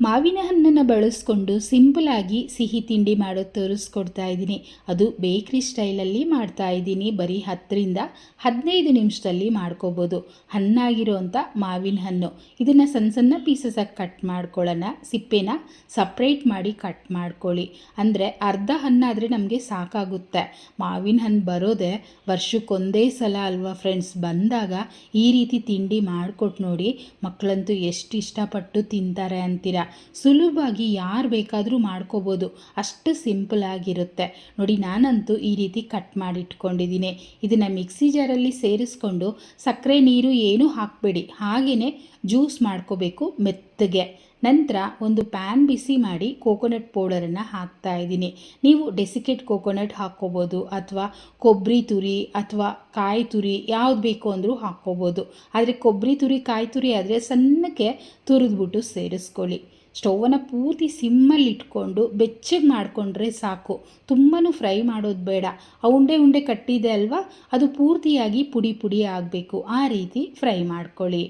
ಮಾವಿನ ಹಣ್ಣನ್ನು ಬಳಸ್ಕೊಂಡು ಸಿಂಪಲಾಗಿ ಸಿಹಿ ತಿಂಡಿ ಮಾಡೋದು ತೋರಿಸ್ಕೊಡ್ತಾ ಇದ್ದೀನಿ. ಅದು ಬೇಕ್ರಿ ಸ್ಟೈಲಲ್ಲಿ ಮಾಡ್ತಾ ಇದ್ದೀನಿ. ಬರೀ ಹತ್ತರಿಂದ ಹದಿನೈದು ನಿಮಿಷದಲ್ಲಿ ಮಾಡ್ಕೋಬೋದು. ಹಣ್ಣಾಗಿರೋಂಥ ಮಾವಿನ ಹಣ್ಣು. ಇದನ್ನು ಸಣ್ಣ ಸಣ್ಣ ಪೀಸಸಾಗಿ ಕಟ್ ಮಾಡ್ಕೊಳ್ಳೋಣ. ಸಿಪ್ಪೆನ ಸಪ್ರೇಟ್ ಮಾಡಿ ಕಟ್ ಮಾಡ್ಕೊಳ್ಳಿ. ಅಂದರೆ ಅರ್ಧ ಹಣ್ಣಾದರೆ ನಮಗೆ ಸಾಕಾಗುತ್ತೆ. ಮಾವಿನ ಹಣ್ಣು ಬರೋದೇ ವರ್ಷಕ್ಕೊಂದೇ ಸಲ ಅಲ್ವಾ ಫ್ರೆಂಡ್ಸ್ ಬಂದಾಗ ಈ ರೀತಿ ತಿಂಡಿ ಮಾಡಿಕೊಟ್ಟು ನೋಡಿ ಮಕ್ಕಳಂತೂ ಎಷ್ಟು ಇಷ್ಟಪಟ್ಟು ತಿಂತಾರೆ ಅಂತೀರ? ಸುಲಭವಾಗಿ ಯಾರು ಬೇಕಾದರೂ ಮಾಡ್ಕೋಬೋದು. ಅಷ್ಟು ಸಿಂಪಲ್ ಆಗಿರುತ್ತೆ. ನೋಡಿ, ನಾನಂತೂ ಈ ರೀತಿ ಕಟ್ ಮಾಡಿಟ್ಕೊಂಡಿದ್ದೀನಿ. ಇದನ್ನು ಮಿಕ್ಸಿ ಜಾರಲ್ಲಿ ಸೇರಿಸ್ಕೊಂಡು ಸಕ್ಕರೆ ನೀರು ಏನೂ ಹಾಕಬೇಡಿ. ಹಾಗೆಯೇ ಜ್ಯೂಸ್ ಮಾಡ್ಕೋಬೇಕು ಮೆತ್ತಗೆ ನಂತರ ಒಂದು ಪ್ಯಾನ್ ಬಿಸಿ ಮಾಡಿ ಕೋಕೋನಟ್ ಪೌಡರನ್ನು ಹಾಕ್ತಾ ಇದ್ದೀನಿ. ನೀವು ಡೆಸಿಕೇಟ್ ಕೋಕೋನಟ್ ಹಾಕ್ಕೋಬೋದು ಅಥವಾ ಕೊಬ್ಬರಿ ತುರಿ ಅಥವಾ ಕಾಯಿ ತುರಿ ಯಾವ್ದು ಬೇಕು ಅಂದರೂ ಹಾಕ್ಕೋಬೋದು. ಆದರೆ ಕೊಬ್ಬರಿ ತುರಿ, ಕಾಯಿ ತುರಿ ಆದರೆ ಸಣ್ಣಕ್ಕೆ ತುರಿದ್ಬಿಟ್ಟು ಸೇರಿಸ್ಕೊಳ್ಳಿ. ಸ್ಟೌವನ್ನು ಪೂರ್ತಿ ಸಿಮ್ಮಲ್ಲಿ ಇಟ್ಕೊಂಡು ಬೆಚ್ಚಗೆ ಮಾಡಿಕೊಂಡ್ರೆ ಸಾಕು. ತುಂಬಾ ಫ್ರೈ ಮಾಡೋದು ಬೇಡ. ಆ ಉಂಡೆ ಉಂಡೆ ಕಟ್ಟಿದೆ ಅಲ್ವಾ? ಅದು ಪೂರ್ತಿಯಾಗಿ ಪುಡಿ ಪುಡಿ ಆಗಬೇಕು. ಆ ರೀತಿ ಫ್ರೈ ಮಾಡ್ಕೊಳ್ಳಿ.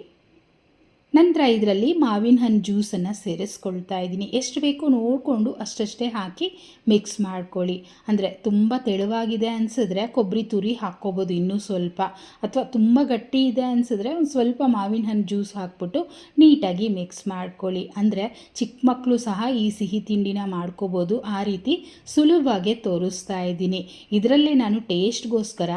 ನಂತರ ಇದರಲ್ಲಿ ಮಾವಿನ ಹಣ್ಣು ಜ್ಯೂಸನ್ನು ಸೇರಿಸ್ಕೊಳ್ತಾ ಇದ್ದೀನಿ. ಎಷ್ಟು ಬೇಕು ನೋಡಿಕೊಂಡು ಅಷ್ಟಷ್ಟೇ ಹಾಕಿ ಮಿಕ್ಸ್ ಮಾಡ್ಕೊಳ್ಳಿ. ಅಂದರೆ ತುಂಬ ತೆಳುವಾಗಿದೆ ಅನಿಸಿದ್ರೆ ಕೊಬ್ಬರಿ ತುರಿ ಹಾಕ್ಕೋಬೋದು ಇನ್ನೂ ಸ್ವಲ್ಪ. ಅಥವಾ ತುಂಬ ಗಟ್ಟಿ ಇದೆ ಅನಿಸಿದ್ರೆ ಒಂದು ಸ್ವಲ್ಪ ಮಾವಿನ ಹಣ್ಣು ಜ್ಯೂಸ್ ಹಾಕ್ಬಿಟ್ಟು ನೀಟಾಗಿ ಮಿಕ್ಸ್ ಮಾಡ್ಕೊಳ್ಳಿ. ಅಂದರೆ ಚಿಕ್ಕ ಮಕ್ಕಳು ಸಹ ಈ ಸಿಹಿ ತಿಂಡಿನ ಮಾಡ್ಕೋಬೋದು. ಆ ರೀತಿ ಸುಲಭವಾಗಿ ತೋರಿಸ್ತಾ ಇದ್ದೀನಿ. ಇದರಲ್ಲೇ ನಾನು ಟೇಸ್ಟ್ಗೋಸ್ಕರ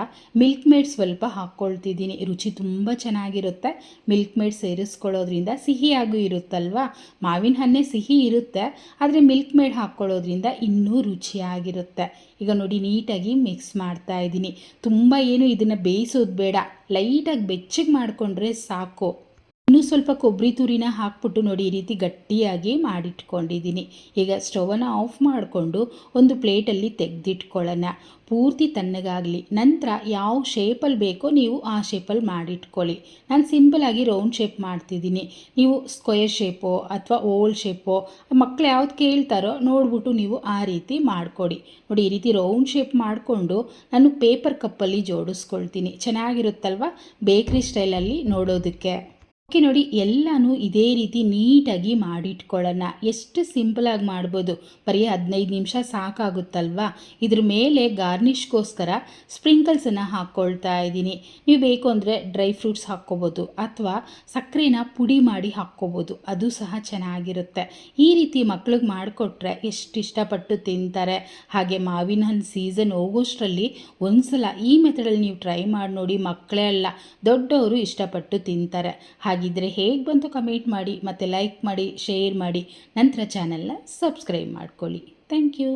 ಮಿಲ್ಕ್ ಮೇಡ್ ಸ್ವಲ್ಪ ಹಾಕ್ಕೊಳ್ತಿದ್ದೀನಿ. ರುಚಿ ತುಂಬ ಚೆನ್ನಾಗಿರುತ್ತೆ. ಮಿಲ್ಕ್ ಮೇಡ್ ಸೇರಿಸ್ಕೊಳ್ಳೋದು ಹಾಕೋದ್ರಿಂದ ಸಿಹಿಯಾಗೂ ಇರುತ್ತಲ್ವಾ? ಮಾವಿನ ಹಣ್ಣೆ ಸಿಹಿ ಇರುತ್ತೆ, ಆದರೆ ಮಿಲ್ಕ್ ಮೇಡ್ ಹಾಕ್ಕೊಳ್ಳೋದ್ರಿಂದ ಇನ್ನೂ ರುಚಿಯಾಗಿರುತ್ತೆ. ಈಗ ನೋಡಿ, ನೀಟಾಗಿ ಮಿಕ್ಸ್ ಮಾಡ್ತಾ ಇದ್ದೀನಿ. ತುಂಬ ಏನು ಇದನ್ನು ಬೇಯಿಸೋದು ಬೇಡ. ಲೈಟಾಗಿ ಬೆಚ್ಚಗೆ ಮಾಡಿಕೊಂಡ್ರೆ ಸಾಕು. ಇನ್ನೂ ಸ್ವಲ್ಪ ಕೊಬ್ಬರಿ ತುರಿನ ಹಾಕ್ಬಿಟ್ಟು ನೋಡಿ ಈ ರೀತಿ ಗಟ್ಟಿಯಾಗಿ ಮಾಡಿಟ್ಕೊಂಡಿದ್ದೀನಿ. ಈಗ ಸ್ಟವನ್ನು ಆಫ್ ಮಾಡಿಕೊಂಡು ಒಂದು ಪ್ಲೇಟಲ್ಲಿ ತೆಗೆದಿಟ್ಕೊಳ್ಳೋಣ. ಪೂರ್ತಿ ತಣ್ಣಗಾಗಲಿ. ನಂತರ ಯಾವ ಶೇಪಲ್ಲಿ ಬೇಕೋ ನೀವು ಆ ಶೇಪಲ್ಲಿ ಮಾಡಿಟ್ಕೊಳ್ಳಿ. ನಾನು ಸಿಂಪಲಾಗಿ ರೌಂಡ್ ಶೇಪ್ ಮಾಡ್ತಿದ್ದೀನಿ. ನೀವು ಸ್ಕ್ವೇರ್ ಶೇಪೋ ಅಥವಾ ಓಲ್ ಶೇಪೋ ಮಕ್ಕಳು ಯಾವ್ದು ಕೇಳ್ತಾರೋ ನೋಡ್ಬಿಟ್ಟು ನೀವು ಆ ರೀತಿ ಮಾಡಿಕೊಡಿ. ನೋಡಿ ಈ ರೀತಿ ರೌಂಡ್ ಶೇಪ್ ಮಾಡಿಕೊಂಡು ನಾನು ಪೇಪರ್ ಕಪ್ಪಲ್ಲಿ ಜೋಡಿಸ್ಕೊಳ್ತೀನಿ. ಚೆನ್ನಾಗಿರುತ್ತಲ್ವ? ಬೇಕ್ರಿ ಸ್ಟೈಲಲ್ಲಿ ನೋಡೋದಕ್ಕೆ. ಓಕೆ ನೋಡಿ ಎಲ್ಲನೂ ಇದೇ ರೀತಿ ನೀಟಾಗಿ ಮಾಡಿಟ್ಕೊಳ್ಳೋಣ. ಎಷ್ಟು ಸಿಂಪಲಾಗಿ ಮಾಡ್ಬೋದು. ಬರೀ ಹದಿನೈದು ನಿಮಿಷ ಸಾಕಾಗುತ್ತಲ್ವಾ? ಇದ್ರ ಮೇಲೆ ಗಾರ್ನಿಷ್ಗೋಸ್ಕರ ಸ್ಪ್ರಿಂಕಲ್ಸನ್ನು ಹಾಕ್ಕೊಳ್ತಾ ಇದ್ದೀನಿ. ನೀವು ಬೇಕು ಅಂದರೆ ಡ್ರೈ ಫ್ರೂಟ್ಸ್ ಹಾಕ್ಕೋಬೋದು ಅಥವಾ ಸಕ್ಕರೆನ ಪುಡಿ ಮಾಡಿ ಹಾಕ್ಕೋಬೋದು. ಅದು ಸಹ ಚೆನ್ನಾಗಿರುತ್ತೆ. ಈ ರೀತಿ ಮಕ್ಳಿಗೆ ಮಾಡಿಕೊಟ್ರೆ ಎಷ್ಟು ಇಷ್ಟಪಟ್ಟು ತಿಂತಾರೆ. ಹಾಗೆ ಮಾವಿನ ಹಣ್ಣು ಸೀಸನ್ ಹೋಗೋಷ್ಟರಲ್ಲಿ ಒಂದ್ಸಲ ಈ ಮೆಥಡಲ್ಲಿ ನೀವು ಟ್ರೈ ಮಾಡಿ ನೋಡಿ ಮಕ್ಕಳೇ ಅಲ್ಲ, ದೊಡ್ಡವರು ಇಷ್ಟಪಟ್ಟು ತಿಂತಾರೆ. ಆಗಿದ್ದರೆ ಹೇಗೆ ಬಂತು ಕಮೆಂಟ್ ಮಾಡಿ, ಮತ್ತು ಲೈಕ್ ಮಾಡಿ ಶೇರ್ ಮಾಡಿ, ನಂತರ ಚಾನಲ್ನ ಸಬ್ಸ್ಕ್ರೈಬ್ ಮಾಡ್ಕೊಳ್ಳಿ. Thank you